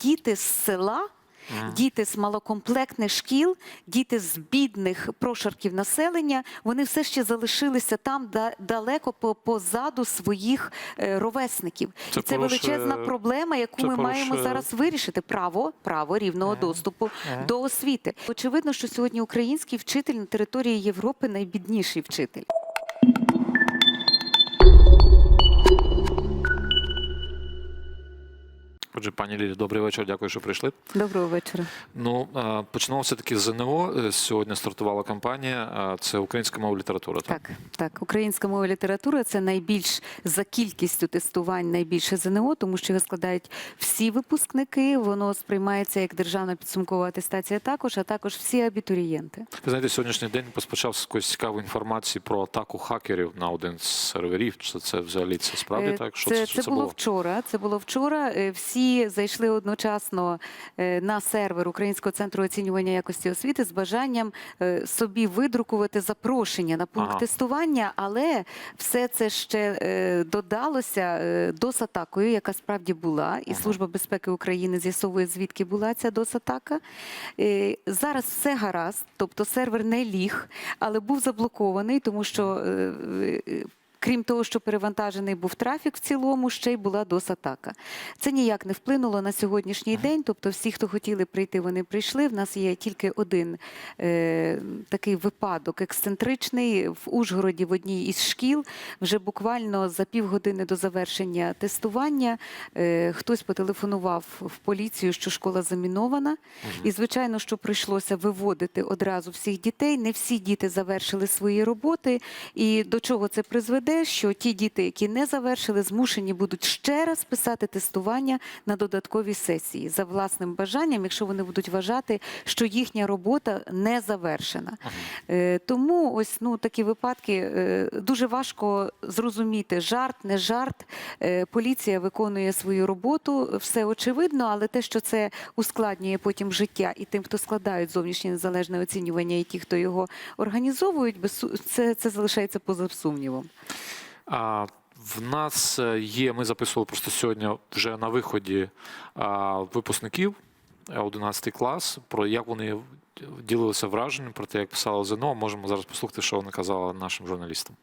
діти з села. Діти з малокомплектних шкіл, діти з бідних прошарків населення, вони все ще залишилися там да- далеко по позаду своїх е, ровесників. Це І це порушує- величезна проблема, яку це ми маємо зараз вирішити. Право, право рівного доступу до освіти. Очевидно, що сьогодні український вчитель на території Європи найбідніший вчитель. Отже, пані Лілі, добрий вечір. Дякую, що прийшли. Доброго вечора. Ну почнемо все таки з ЗНО. Сьогодні стартувала кампанія. Це українська мова література. Так? Так, так, українська мова література це найбільш за кількістю тестувань найбільше ЗНО, тому що його складають всі випускники. Воно сприймається як державна підсумкова атестація також, а також всі абітурієнти. Ви знаєте, сьогоднішній день розпочав з якоїсь цікавої інформації про атаку хакерів на один з серверів. Чи це взагалі це справді Е, так? Що це, що це було вчора. Це було вчора. Е, Зайшли одночасно е, на сервер Українського центру оцінювання якості освіти з бажанням е, собі видрукувати запрошення на пункт Ага. тестування, але все це ще е, додалося досатакою, яка справді була, і Служба безпеки України з'ясовує, звідки була ця досатака. Зараз все гаразд, тобто сервер не ліг, але був заблокований, тому що. Крім того, що перевантажений був трафік в цілому, ще й була досатака. Це ніяк не вплинуло на сьогоднішній день. Тобто, всі, хто хотіли прийти, вони прийшли. В нас є тільки один е, такий випадок ексцентричний в Ужгороді в одній із шкіл. Вже буквально за півгодини до завершення тестування е, хтось потелефонував в поліцію, що школа замінована. І звичайно, що прийшлося виводити одразу всіх дітей. Не всі діти завершили свої роботи. І до чого це призведе? Що ті діти, які не завершили, змушені будуть ще раз писати тестування на додаткові сесії за власним бажанням, якщо вони будуть вважати, що їхня робота не завершена. Е, Тому ось ну такі випадки е, дуже важко зрозуміти, жарт, не жарт. Е, Поліція виконує свою роботу, все очевидно, але те, що це ускладнює потім життя і тим, хто складають зовнішнє незалежне оцінювання, і ті, хто його організовують, це, це залишається поза сумнівом. А в нас е, є. Ми записували просто сьогодні вже на виході а, випускників е, 11 клас, про як вони ділилися враженням про те, як писали ЗНО. Можемо зараз послухати, що вони казали нашим журналістам.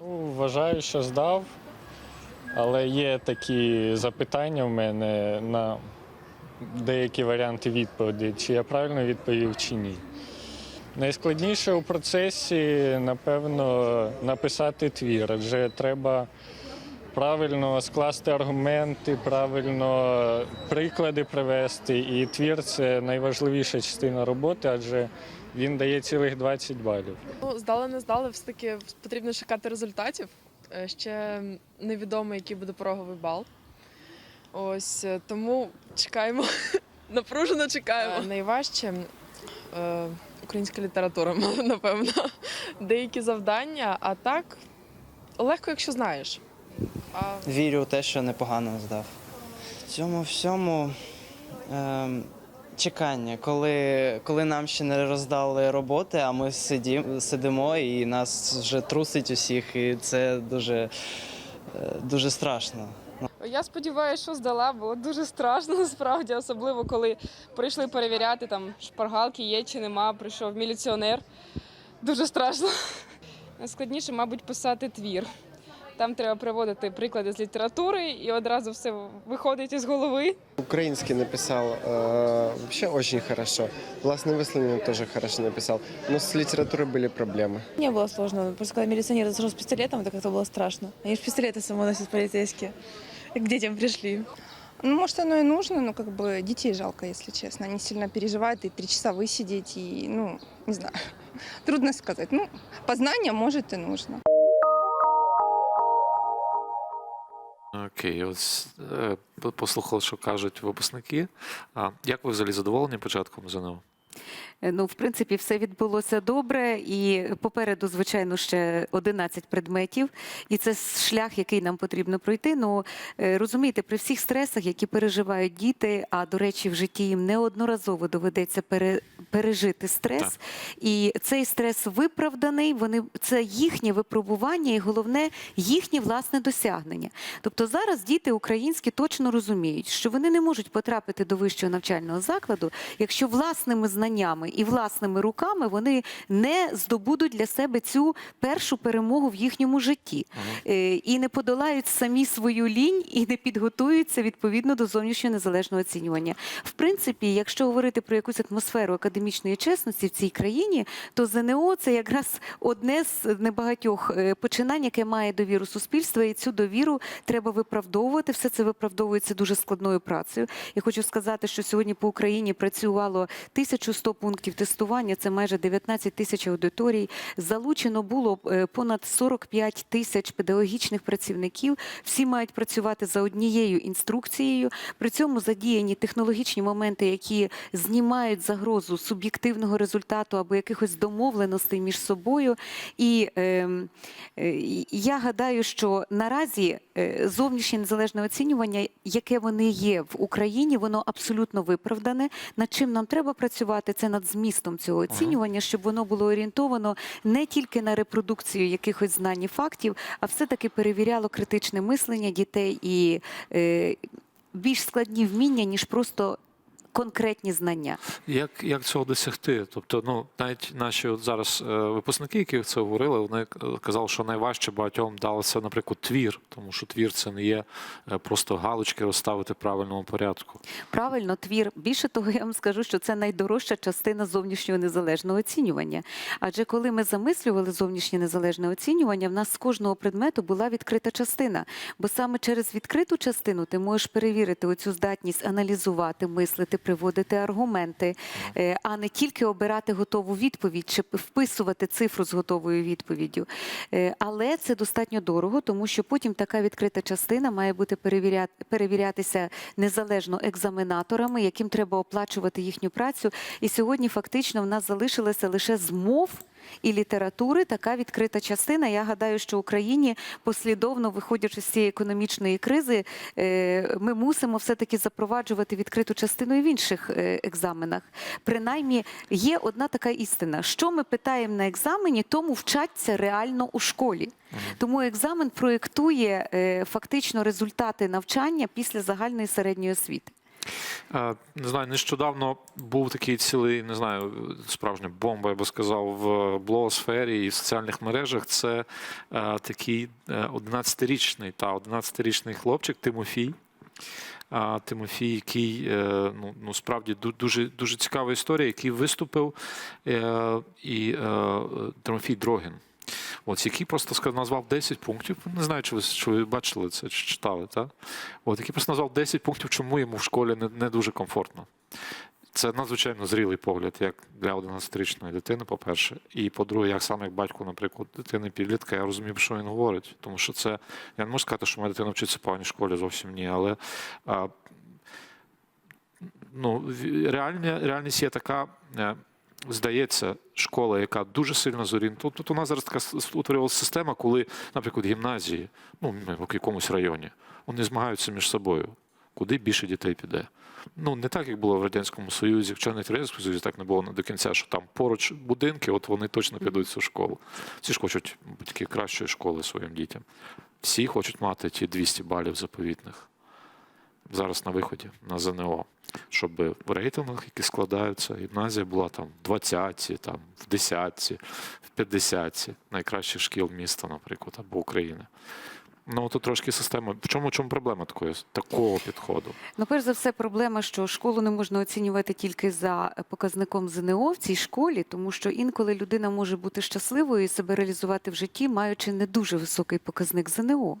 Ну, вважаю, що здав, але є такі запитання в мене на деякі варіанти відповіді, чи я правильно відповів, чи ні. Найскладніше у процесі, напевно, написати твір, адже треба правильно скласти аргументи, правильно приклади привести. І твір це найважливіша частина роботи, адже він дає цілих 20 балів. Ну, здали, не здали, все таки потрібно чекати результатів. Е, Ще невідомо, який буде пороговий бал. Ось е, тому чекаємо. Напружено чекаємо. Найважче е, українська література, напевно. Деякі завдання, а так легко, якщо знаєш. А Вірю у те, що непогано здав. В цьому всьому ем, чекання, коли, коли нам ще не роздали роботи, а ми сидім, сидимо і нас вже трусить усіх, і це дуже, е, дуже страшно. Я сподіваюся, що здала, було дуже страшно насправді, особливо коли прийшли перевіряти, там шпаргалки є чи нема, прийшов міліціонер. Дуже страшно. Найскладніше, мабуть, писати твір. Там треба приводити приклади з літератури і одразу все виходить із голови. Украинский написал э, вообще очень хорошо. Властное высказывание тоже хорошо написал. Но с литературой были проблемы. Не было сложно. Просто когда милиционер зашел с пистолетом, это как-то было страшно. Они же пистолеты само носят полицейские. К детям пришли. Ну, может, оно и нужно, но как бы детей жалко, если честно. Они сильно переживают, и три часа высидеть, и, ну, не знаю, трудно сказать. Ну, познание, может, и нужно. Окей, ось е, по- послухали, що кажуть випускники. А як ви взагалі задоволені початком ЗНО? Е, Ну, в принципі, все відбулося добре, і попереду, звичайно, ще 11 предметів. І це шлях, який нам потрібно пройти. Ну е, розумієте, при всіх стресах, які переживають діти, а до речі, в житті їм неодноразово доведеться пере, пережити стрес. Так. І цей стрес виправданий. Вони це їхнє випробування, і головне їхнє власне досягнення. Тобто зараз діти українські точно розуміють, що вони не можуть потрапити до вищого навчального закладу, якщо власними знаннями і власними руками вони не здобудуть для себе цю першу перемогу в їхньому житті Е, і не подолають самі свою лінь і не підготуються відповідно до зовнішнього незалежного оцінювання. В принципі, якщо говорити про якусь атмосферу академічної чесності в цій країні, то ЗНО це якраз одне з небагатьох е, починань, яке має довіру суспільства, і цю довіру треба виправдовувати. Все це виправдовується дуже складною працею. Я хочу сказати, що сьогодні по Україні працювало 1100 пунктів тестування, це майже 19 тисяч аудиторій. Залучено було е, понад 45 тисяч педагогічних працівників. Всі мають працювати за однією інструкцією. При цьому задіяні технологічні моменти, які знімають загрозу суб'єктивного результату або якихось домовленостей між собою. І ем, е, я гадаю, що наразі е, зовнішнє незалежне оцінювання, яке вони є в Україні, воно абсолютно виправдане. Над чим нам треба працювати, це над змістом цього оцінювання, щоб воно було орієнтовано не тільки на репродукцію якихось знань і фактів, а все-таки перевіряло критичне мислення дітей і е, більш складні вміння, ніж просто конкретні знання. Як, як цього досягти? Тобто, ну навіть наші от зараз е, випускники, які це говорили, вони е, казали, що найважче багатьом далося, наприклад, твір, тому що твір це не є е, просто галочки розставити в правильному порядку. Правильно, твір. Більше того, я вам скажу, що це найдорожча частина зовнішнього незалежного оцінювання. Адже коли ми замислювали зовнішнє незалежне оцінювання, в нас з кожного предмету була відкрита частина. Бо саме через відкриту частину ти можеш перевірити оцю здатність аналізувати, мислити, приводити аргументи, е, а не тільки обирати готову відповідь чи вписувати цифру з готовою відповіддю. Е, Але це достатньо дорого, тому що потім така відкрита частина має бути перевіря- перевірятися незалежно екзаменаторами, яким треба оплачувати їхню працю. І сьогодні фактично в нас залишилося лише з мов. І літератури така відкрита частина. Я гадаю, що Україні послідовно виходячи з цієї економічної кризи, е, ми мусимо все-таки запроваджувати відкриту частину і в інших е, екзаменах. Принаймні, є одна така істина: що ми питаємо на екзамені, тому вчаться реально у школі. Тому екзамен проєктує е, фактично результати навчання після загальної середньої освіти. Е, Не знаю, нещодавно був такий цілий, не знаю, справжня бомба, я би сказав, в блогосфері і в соціальних мережах. Це е, такий е, 11-річний та 11-річний хлопчик Тимофій. Тимофій, який е, ну, ну справді дуже, дуже цікава історія, який виступив, е, і е, Тимофій Дрогін. От, який просто назвав 10 пунктів. Не знаю, чи ви, чи ви бачили це, чи читали, так? От, який просто назвав 10 пунктів, чому йому в школі не, не дуже комфортно. Це надзвичайно зрілий погляд, як для 11-річної дитини, по-перше. І по-друге, як саме як батько, наприклад, дитини підлітка, я розумію, що він говорить. Тому що це, я не можу сказати, що моя дитина вчиться в поганій школі, зовсім ні. Але а, ну, реальність є така. Здається, школа, яка дуже сильно зорієнтована. Тут у нас зараз така утворювалася система, коли, наприклад, гімназії, ну в якомусь районі, вони змагаються між собою, куди більше дітей піде. Ну, не так, як було в Радянському Союзі, в Радянському Союзі так не було до кінця, що там поруч будинки, от вони точно підуть в цю школу. Всі ж хочуть батьки кращої школи своїм дітям. Всі хочуть мати ті 200 балів заповітних зараз на виході на ЗНО, щоб в рейтингах, які складаються, гімназія була там в 20-ті, там в 10-ті, в 50-ті найкращих шкіл міста, наприклад, або України. Ну, тут трошки система. В чому, чому проблема такої, такого підходу? Ну, перш за все, проблема, що школу не можна оцінювати тільки за показником ЗНО в цій школі, тому що інколи людина може бути щасливою і себе реалізувати в житті, маючи не дуже високий показник ЗНО.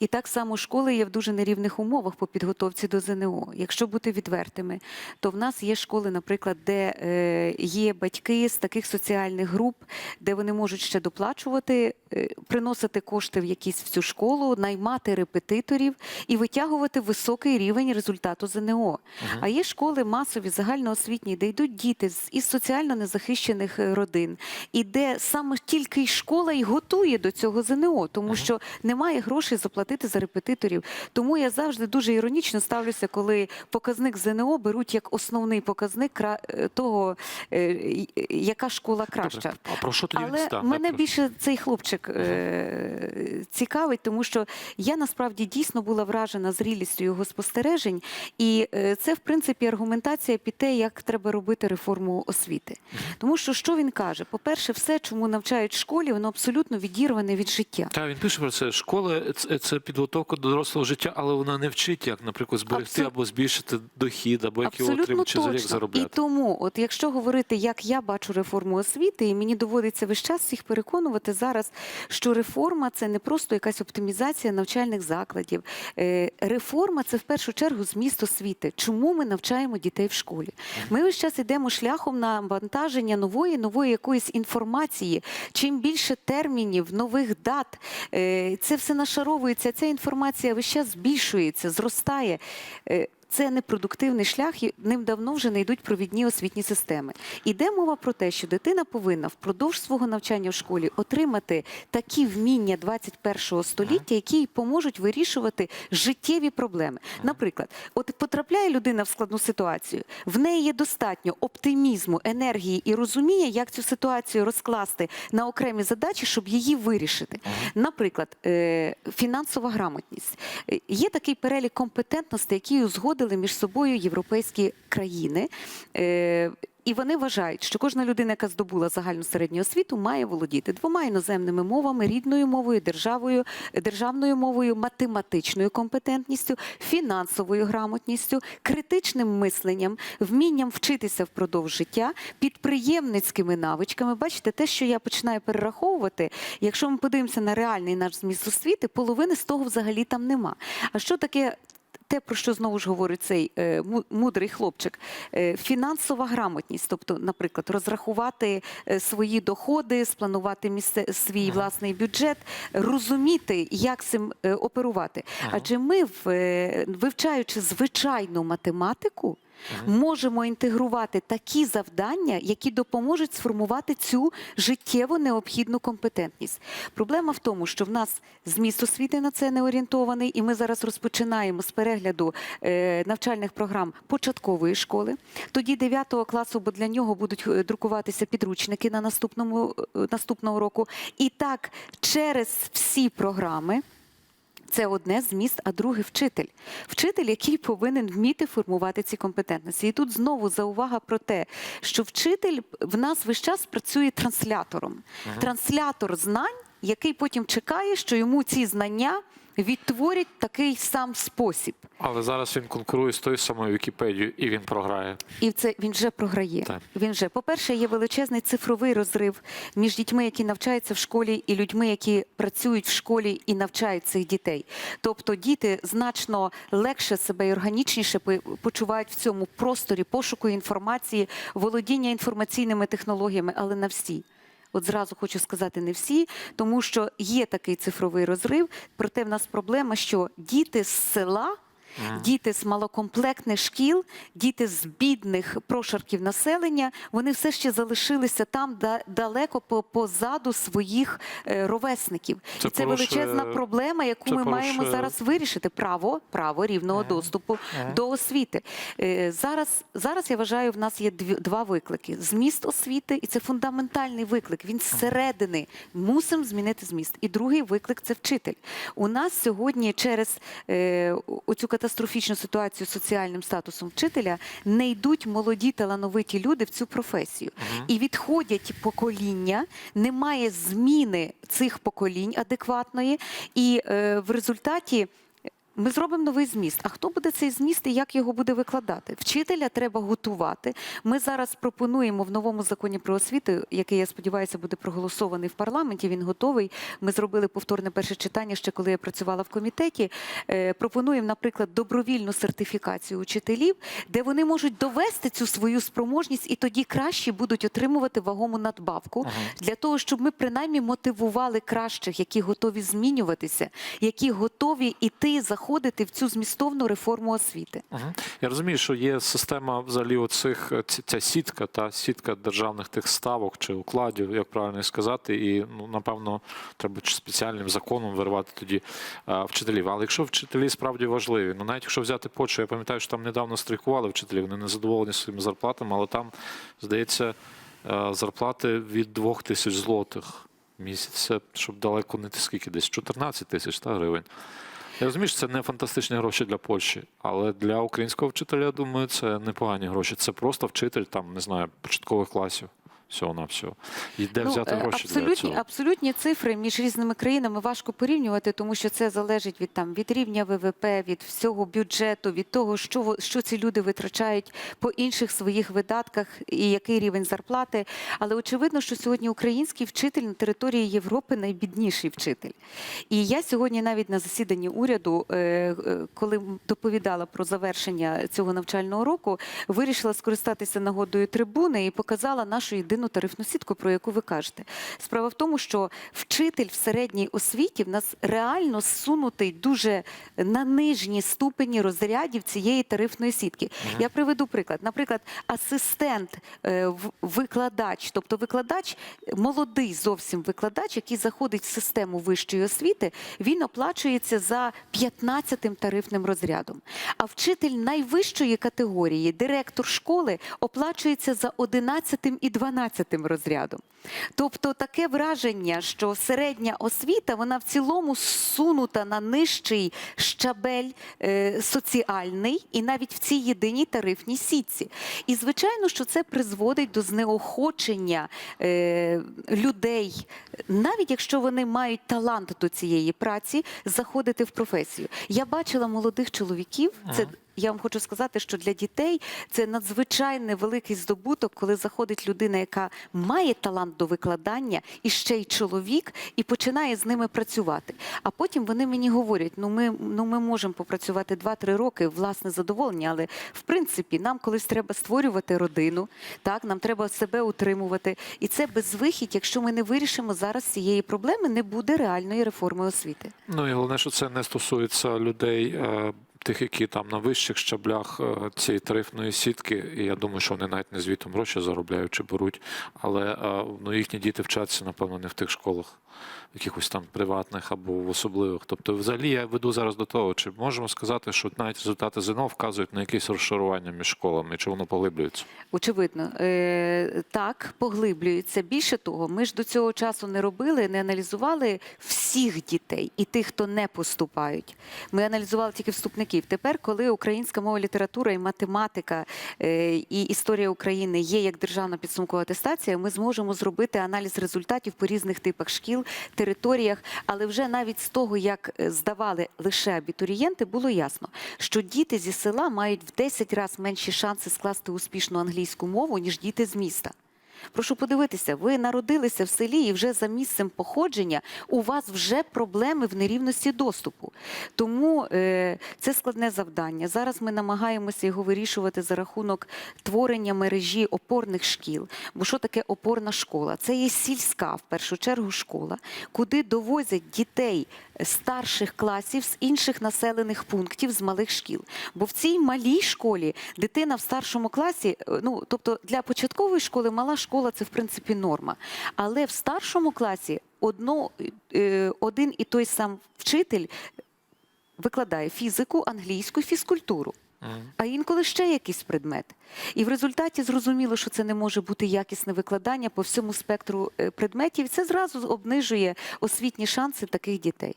І так само школи є в дуже нерівних умовах по підготовці до ЗНО. Якщо бути відвертими, то в нас є школи, наприклад, де е, є батьки з таких соціальних груп, де вони можуть ще доплачувати, е, приносити кошти в якісь в цю школу. Школу, наймати репетиторів і витягувати високий рівень результату ЗНО. А є школи масові, загальноосвітні, де йдуть діти з із соціально незахищених е, родин, і де саме тільки й школа й готує до цього ЗНО, тому що немає грошей заплатити за репетиторів. Тому я завжди дуже іронічно ставлюся, коли показник ЗНО беруть як основний показник е, того, е, яка школа краща. Добре. А про що тоді Але відстав? мене більше цей хлопчик е- цікавить, тому що я насправді дійсно була вражена зрілістю його спостережень, і е, це в принципі аргументація під те, як треба робити реформу освіти. Тому що що він каже? По-перше, все, чому навчають в школі, воно абсолютно відірване від життя. Та він пише про це. Школа це, підготовка до дорослого життя, але вона не вчить, як, наприклад, зберегти Абсол- або збільшити дохід, або як його отримати, чи за як точно. І тому, от якщо говорити, як я бачу реформу освіти, і мені доводиться весь час всіх переконувати зараз, що реформа це не просто якась оптимізація навчальних закладів. Е, Реформа це в першу чергу зміст освіти. Чому ми навчаємо дітей в школі? Ми весь час йдемо шляхом на вантаження нової, нової якоїсь інформації. Чим більше термінів, нових дат, е, це все нашаровується. Ця інформація весь час збільшується, зростає. Це непродуктивний шлях, і ним давно вже не йдуть провідні освітні системи. Іде мова про те, що дитина повинна впродовж свого навчання в школі отримати такі вміння 21-го століття, які їй поможуть вирішувати життєві проблеми. Наприклад, от потрапляє людина в складну ситуацію, в неї є достатньо оптимізму, енергії і розуміння, як цю ситуацію розкласти на окремі задачі, щоб її вирішити. Наприклад, е, фінансова грамотність. Е, Є такий перелік компетентностей, які узгодили між собою європейські країни. Е, І вони вважають, що кожна людина, яка здобула загальну середню освіту, має володіти двома іноземними мовами, рідною мовою, державою, державною мовою, математичною компетентністю, фінансовою грамотністю, критичним мисленням, вмінням вчитися впродовж життя, підприємницькими навичками. Бачите, те, що я починаю перераховувати, якщо ми подивимося на реальний наш зміст освіти, половини з того взагалі там нема. А що таке? Те, про що знову ж говорить цей е, мудрий хлопчик, е, фінансова грамотність, тобто, наприклад, розрахувати е, свої доходи, спланувати місце свій власний бюджет, розуміти, як цим оперувати. Адже ми, в, вивчаючи звичайну математику, можемо інтегрувати такі завдання, які допоможуть сформувати цю життєво необхідну компетентність. Проблема в тому, що в нас зміст освіти на це не орієнтований, і ми зараз розпочинаємо з перегляду е, навчальних програм початкової школи. Тоді 9 класу, бо для нього будуть е, друкуватися підручники на наступному е, наступного року. І так через всі програми. Це одне з міст, а друге вчитель. Вчитель, який повинен вміти формувати ці компетентності. І тут знову заувага про те, що вчитель в нас весь час працює транслятором. Транслятор знань, який потім чекає, що йому ці знання відтворять такий сам спосіб. Але зараз він конкурує з тою самою Вікіпедією, і він програє. І це він вже програє. Так. Він вже, по-перше, є величезний цифровий розрив між дітьми, які навчаються в школі, і людьми, які працюють в школі і навчають цих дітей. Тобто діти значно легше себе і органічніше почувають в цьому просторі пошуку інформації, володіння інформаційними технологіями, але на всі. От зразу хочу сказати не всі, тому що є такий цифровий розрив. Проте в нас проблема, що діти з села. Діти з малокомплектних шкіл, діти з бідних прошарків населення, вони все ще залишилися там далеко по- позаду своїх е, ровесників. Це І це величезна проблема, яку це ми маємо зараз вирішити. Право, право рівного доступу до освіти. Е, Зараз, зараз я вважаю, в нас є два виклики: зміст освіти, і це фундаментальний виклик. Він зсередини. Мусимо змінити зміст. І другий виклик це вчитель. У нас сьогодні через е, оцю катастрофічну ситуацію з соціальним статусом вчителя не йдуть молоді талановиті люди в цю професію. І відходять покоління, немає зміни цих поколінь адекватної, і е, в результаті Ми зробимо новий зміст. А хто буде цей зміст і як його буде викладати? Вчителя треба готувати. Ми зараз пропонуємо в новому законі про освіту, який я сподіваюся буде проголосований в парламенті. Він готовий. Ми зробили повторне перше читання ще коли я працювала в комітеті. Е, Пропонуємо, наприклад, добровільну сертифікацію учителів, де вони можуть довести цю свою спроможність і тоді краще будуть отримувати вагому надбавку для того, щоб ми принаймні мотивували кращих, які готові змінюватися, які готові іти заходити в цю змістовну реформу освіти. Я розумію, що є система взагалі оцих ця сітка, та сітка державних тих ставок чи укладів, як правильно сказати, і ну напевно треба спеціальним законом виривати тоді е, вчителів. Але якщо вчителі справді важливі, ну навіть якщо взяти почу, я пам'ятаю, що там недавно страйкували вчителі, вони не задоволені своїми зарплатами, але там здається зарплати від 2 тисяч злотих Це, щоб далеко не скільки десь 14 тисяч та, гривень. Я розумію, це не фантастичні гроші для Польщі, але для українського вчителя, я думаю, це непогані гроші. Це просто вчитель там, не знаю, початкових класів. Всього на всього. І де взяти е, гроші для абсолютні, цього? абсолютні цифри між різними країнами важко порівнювати, тому що це залежить від там від рівня ВВП, від всього бюджету, від того, що що ці люди витрачають по інших своїх видатках і який рівень зарплати. Але очевидно, що сьогодні український вчитель на території Європи найбідніший вчитель. І я сьогодні навіть на засіданні уряду, е, е, коли доповідала про завершення цього навчального року, вирішила скористатися нагодою трибуни і показала нашу єдину тарифну сітку, про яку ви кажете. Справа в тому, що вчитель в середній освіті в нас реально зсунутий дуже на нижній ступені розрядів цієї тарифної сітки. Я приведу приклад. Наприклад, асистент, е, викладач, тобто викладач, молодий зовсім викладач, який заходить в систему вищої освіти, він оплачується за 15 тарифним розрядом. А вчитель найвищої категорії, директор школи, оплачується за 11 і 12 розрядом. Тобто таке враження, що середня освіта вона в цілому сунута на нижчий щабель е, соціальний і навіть в цій єдиній тарифній сітці. І звичайно, що це призводить до знеохочення е, людей, навіть якщо вони мають талант до цієї праці, заходити в професію. Я бачила молодих чоловіків. Це я вам хочу сказати, що для дітей це надзвичайно великий здобуток, коли заходить людина, яка має талант до викладання, і ще й чоловік, і починає з ними працювати. А потім вони мені говорять: ну ми, ну ми можемо попрацювати 2-3 роки, власне задоволення, але в принципі нам колись треба створювати родину, так нам треба себе утримувати. І це безвихідь, якщо ми не вирішимо зараз цієї проблеми, не буде реальної реформи освіти. Ну і головне, що це не стосується людей. Тих, які там на вищих щаблях е, цієї тарифної сітки, і я думаю, що вони навіть не звітом гроші заробляють чи беруть, але е, ну, їхні діти вчаться, напевно, не в тих школах, якихось там приватних або в особливих. Тобто, взагалі, я веду зараз до того, чи можемо сказати, що навіть результати ЗНО вказують на якесь розшарування між школами, чи воно поглиблюється? Очевидно, е, так поглиблюється. Більше того, ми ж до цього часу не робили, не аналізували всіх дітей і тих, хто не поступають. Ми аналізували тільки вступників. Тепер, коли українська мова, література і математика е, і історія України є як державна підсумкова атестація, ми зможемо зробити аналіз результатів по різних типах шкіл, територіях. Але вже навіть з того, як е, здавали лише абітурієнти, було ясно, що діти зі села мають в 10 разів менші шанси скласти успішну англійську мову, ніж діти з міста. Прошу подивитися, ви народилися в селі і вже за місцем походження у вас вже проблеми в нерівності доступу. Тому е, це складне завдання. Зараз ми намагаємося його вирішувати за рахунок творення мережі опорних шкіл. Бо що таке опорна школа? Це є сільська, в першу чергу, школа, куди довозять дітей старших класів з інших населених пунктів, з малих шкіл. Бо в цій малій школі дитина в старшому класі, е, ну тобто для початкової школи мала школа це в принципі норма. Але в старшому класі одно, е, один і той сам вчитель викладає фізику, англійську, фізкультуру. А інколи ще якийсь предмет. І в результаті зрозуміло, що це не може бути якісне викладання по всьому спектру е, предметів. Це зразу обнижує освітні шанси таких дітей.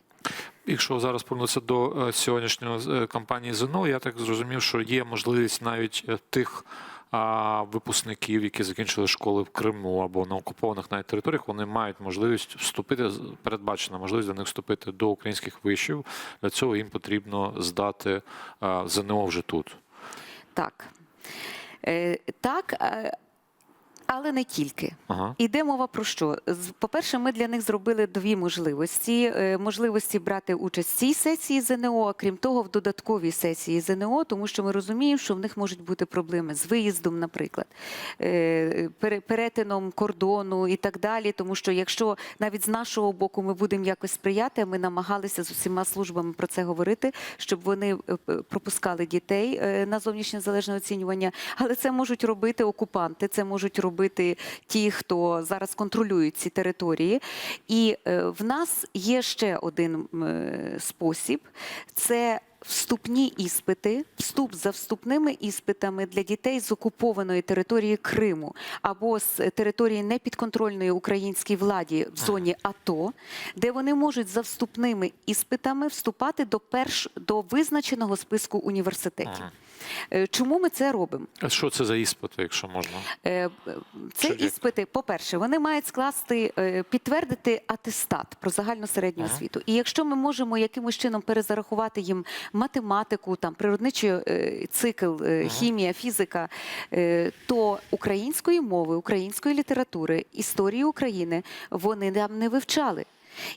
Якщо зараз повернутися до сьогоднішнього сьогоднішньої е, кампанії ЗНО, я так зрозумів, що є можливість навіть е, тих випускників, які закінчили школи в Криму або на окупованих навіть територіях, вони мають можливість вступити, передбачена можливість для них вступити до українських вишів. Для цього їм потрібно здати а, ЗНО вже тут. Так. Е, так, е, але не тільки. Ага. Іде мова про що? По-перше, ми для них зробили дві можливості: Е, можливості брати участь в цій сесії ЗНО, а крім того, в додатковій сесії ЗНО, тому що ми розуміємо, що в них можуть бути проблеми з виїздом, наприклад, е, перетином кордону і так далі. Тому що якщо навіть з нашого боку ми будемо якось сприяти, ми намагалися з усіма службами про це говорити, щоб вони е, пропускали дітей на зовнішнє залежне оцінювання. Але це можуть робити окупанти, це можуть робити ті, хто зараз контролюють ці території. І е, в нас є ще один е, спосіб: це вступні іспити, вступ за вступними іспитами для дітей з окупованої території Криму або з території непідконтрольної українській владі в зоні АТО, де вони можуть за вступними іспитами вступати до перш до визначеного списку університетів. Е, Чому ми це робимо? А що це за іспити, якщо можна? Е, Це Що як? іспити, по-перше, вони мають скласти, е, підтвердити атестат про загальну середню Ага. освіту. І якщо ми можемо якимось чином перезарахувати їм математику, там природничий е, цикл, е, Ага. хімія, фізика, е, то української мови, української літератури, історії України вони там не вивчали.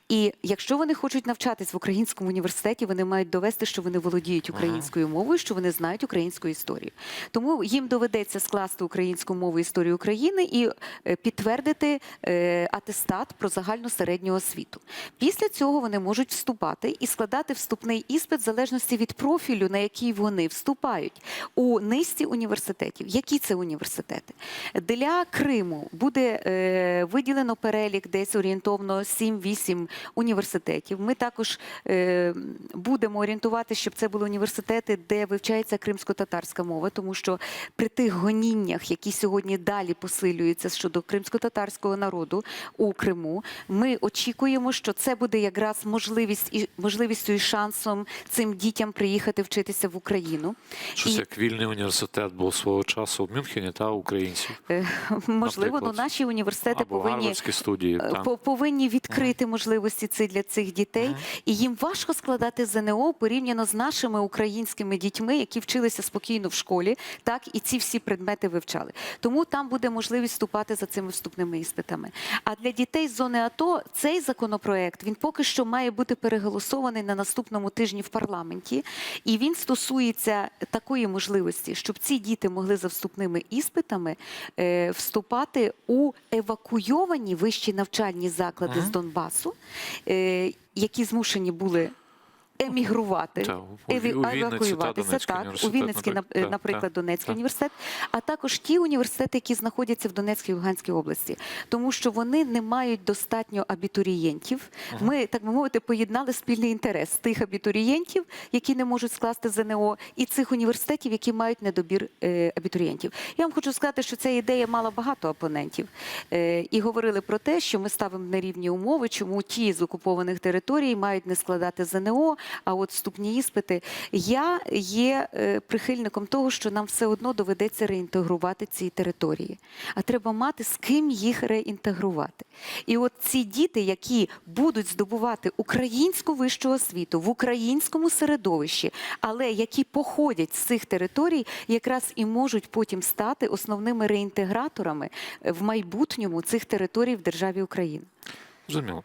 І якщо вони хочуть навчатись в українському університеті, вони мають довести, що вони володіють українською мовою, що вони знають українську історію. Тому їм доведеться скласти українську мову історію України і е, підтвердити е, атестат про загальну середню освіту. Після цього вони можуть вступати і складати вступний іспит в залежності від профілю, на який вони вступають у низці університетів. Які це університети? Для Криму буде е, виділено перелік десь орієнтовно 7-8 університетів. Ми також е, будемо орієнтувати, щоб це були університети, де вивчається кримсько-татарська мова, тому що при тих гоніннях, які сьогодні далі посилюються щодо кримсько-татарського народу у Криму, ми очікуємо, що це буде якраз можливість і можливістю і шансом цим дітям приїхати вчитися в Україну. Щось І- як вільний університет був свого часу в Мюнхені та українців. Е, Можливо, ну наші університети Або повинні студії. Е, по- повинні відкрити можливості ці для цих дітей, і їм важко складати ЗНО порівняно з нашими українськими дітьми, які вчилися спокійно в школі, так і ці всі предмети вивчали. Тому там буде можливість вступати за цими вступними іспитами. А для дітей з зони АТО цей законопроект він поки що має бути переголосований на наступному тижні в парламенті, і він стосується такої можливості, щоб ці діти могли за вступними іспитами е, вступати у евакуйовані вищі навчальні заклади з Донбасу, е, які змушені були. Емігрувати, Та, у еві- у евакуюватися так, у університет, Вінницький, наприклад. нап- наприклад, та, Донецький та. університет, а також ті університети, які знаходяться в Донецькій і Луганській області, тому що вони не мають достатньо абітурієнтів. Ми так би мовити поєднали спільний інтерес тих абітурієнтів, які не можуть скласти ЗНО, і цих університетів, які мають недобір е, абітурієнтів. Я вам хочу сказати, що ця ідея мала багато опонентів е, і говорили про те, що ми ставимо на рівні умови, чому ті з окупованих територій мають не складати ЗНО, а от вступні іспити. Я є е, прихильником того, що нам все одно доведеться реінтегрувати ці території. А треба мати з ким їх реінтегрувати. І от ці діти, які будуть здобувати українську вищу освіту в українському середовищі, але які походять з цих територій, якраз і можуть потім стати основними реінтеграторами е, в майбутньому цих територій в державі Україна. Зрозуміло.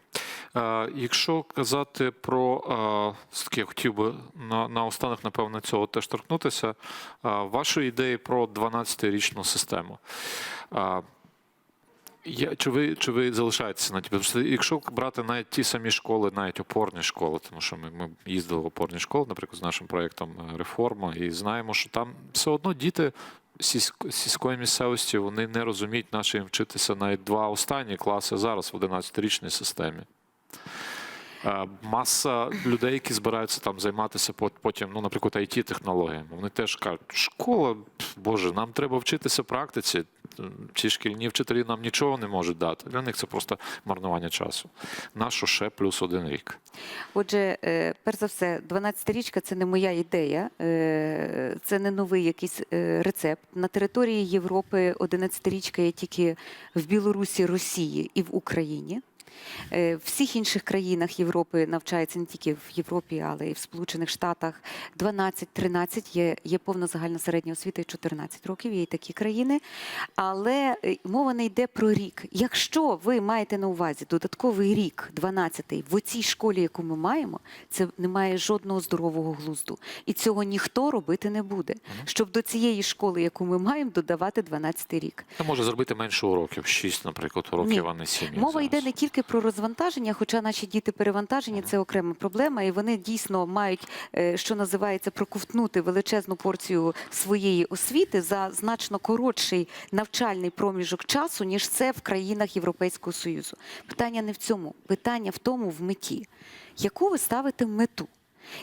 Якщо казати про все-таки я хотів би на, на останок, напевно, цього теж торкнутися. Вашої ідеї про 12-річну систему. Я, чи, ви, чи ви залишаєтеся на ті? Якщо брати навіть ті самі школи, навіть опорні школи, тому що ми, ми їздили в опорні школи, наприклад, з нашим проєктом е, Реформа, і знаємо, що там все одно діти сільськ- сільської місцевості вони не розуміють, на що їм вчитися навіть два останні класи зараз в 11-річній системі. Е, Маса людей, які збираються там займатися пот- потім, ну, наприклад, it технологіями Вони теж кажуть, школа, боже, нам треба вчитися практиці. Ці шкільні вчителі нам нічого не можуть дати. Для них це просто марнування часу. Нащо ще плюс один рік? Отже, е, перш за все, 12-річка це не моя ідея, е, це не новий якийсь рецепт. На території Європи 11-річка є тільки в Білорусі, Росії і в Україні. Е, В всіх інших країнах Європи навчається не тільки в Європі, але і в Сполучених Штатах 12-13 є, є повна загальна середня освіта і 14 років, є і такі країни. Але е, мова не йде про рік. Якщо ви маєте на увазі додатковий рік, 12-й, в оцій школі, яку ми маємо, це не має жодного здорового глузду. І цього ніхто робити не буде. Щоб до цієї школи, яку ми маємо, додавати 12-й рік. Та може зробити менше уроків, 6, наприклад, уроків, Ні. а не 7. як Мова йде не тільки про розвантаження, хоча наші діти перевантажені, це окрема проблема, і вони дійсно мають, е, що називається, проковтнути величезну порцію своєї освіти за значно коротший навчальний проміжок часу, ніж це в країнах Європейського Союзу. Питання не в цьому, питання в тому в меті. Яку ви ставите мету?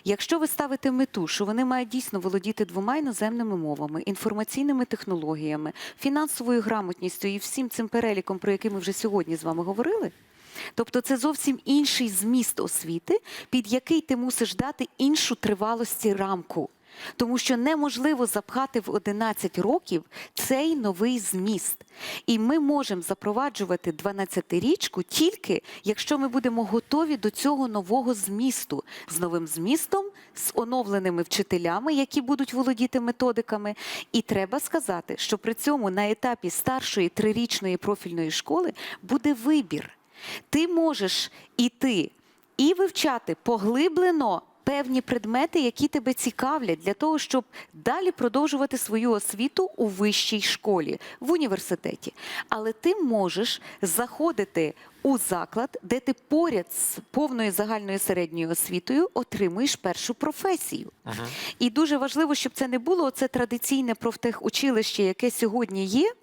Якщо ви ставите мету, що вони мають дійсно володіти двома іноземними мовами, інформаційними технологіями, фінансовою грамотністю і всім цим переліком, про який ми вже сьогодні з вами говорили, тобто це зовсім інший зміст освіти, під який ти мусиш дати іншу тривалості рамку. Тому що неможливо запхати в 11 років цей новий зміст. І ми можемо запроваджувати 12-річку тільки, якщо ми будемо готові до цього нового змісту, з новим змістом, з оновленими вчителями, які будуть володіти методиками. І треба сказати, що при цьому на етапі старшої трирічної профільної школи буде вибір. Ти можеш іти і вивчати поглиблено певні предмети, які тебе цікавлять, для того, щоб далі продовжувати свою освіту у вищій школі, в університеті. Але ти можеш заходити у заклад, де ти поряд з повною загальною середньою освітою отримуєш першу професію. І дуже важливо, щоб це не було це традиційне профтехучилище, яке сьогодні є.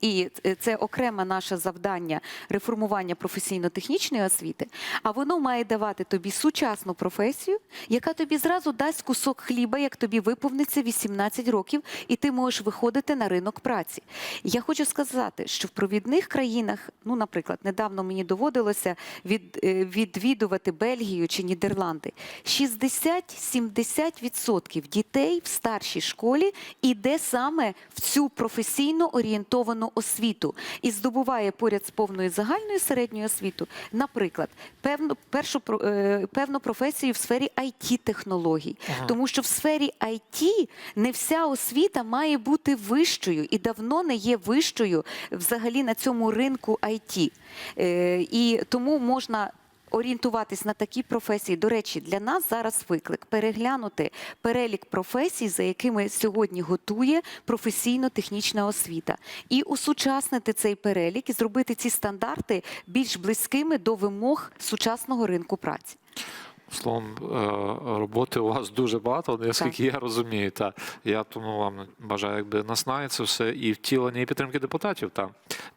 І е, це окреме наше завдання реформування професійно-технічної освіти. А воно має давати тобі сучасну професію, яка тобі зразу дасть кусок хліба, як тобі виповниться 18 років, і ти можеш виходити на ринок праці. Я хочу сказати, що в провідних країнах, ну, наприклад, недавно мені доводилося від, е, відвідувати Бельгію чи Нідерланди. 60-70% дітей в старшій школі іде саме в цю професійно орієнтовану освіту і здобуває поряд з повною загальною середньою освіту, наприклад, певну першу е, певну професію в сфері it технологій, тому що в сфері IT не вся освіта має бути вищою і давно не є вищою взагалі на цьому ринку IT. Е, І тому можна орієнтуватись на такі професії. До речі, для нас зараз виклик переглянути перелік професій, за якими сьогодні готує професійно-технічна освіта, і усучаснити цей перелік і зробити ці стандарти більш близькими до вимог сучасного ринку праці. Словом, е, роботи у вас дуже багато, наскільки я розумію. Та я тому вам бажаю якби наснає це все і втілення і підтримки депутатів. Та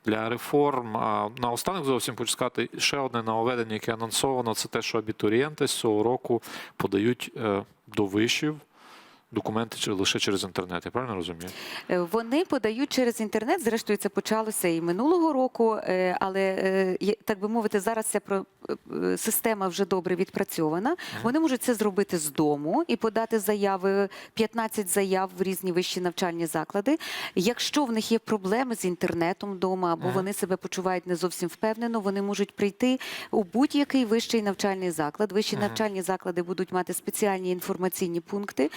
для реформ. А наостанок зовсім хочу сказати ще одне нововведення, яке анонсовано, це те, що абітурієнти з цього року подають е, до вишів документи чи- лише через інтернет. Я правильно розумію? Е, Вони подають через інтернет. Зрештою, це почалося і минулого року, е, але е, так би мовити, зараз ця система вже добре відпрацьована. Вони можуть це зробити з дому і подати заяви 15 заяв в різні вищі навчальні заклади. Якщо в них є проблеми з інтернетом вдома, або вони себе почувають не зовсім впевнено, вони можуть прийти у будь-який вищий навчальний заклад. Вищі навчальні заклади будуть мати спеціальні інформаційні пункти,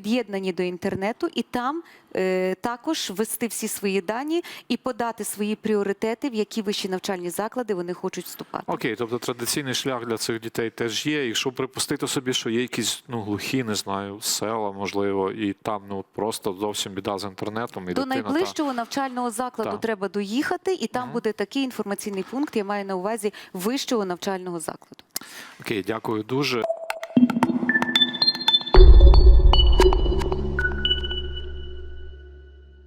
під'єднані до інтернету, і там е, також ввести всі свої дані і подати свої пріоритети, в які вищі навчальні заклади вони хочуть вступати. Окей, тобто традиційний шлях для цих дітей теж є. Якщо припустити собі, що є якісь ну глухі, не знаю, села, можливо, і там ну просто зовсім біда з інтернетом, і До дитина та- найближчого навчального закладу Так. треба доїхати, і там буде такий інформаційний пункт. Я маю на увазі вищого навчального закладу. Окей, дякую дуже.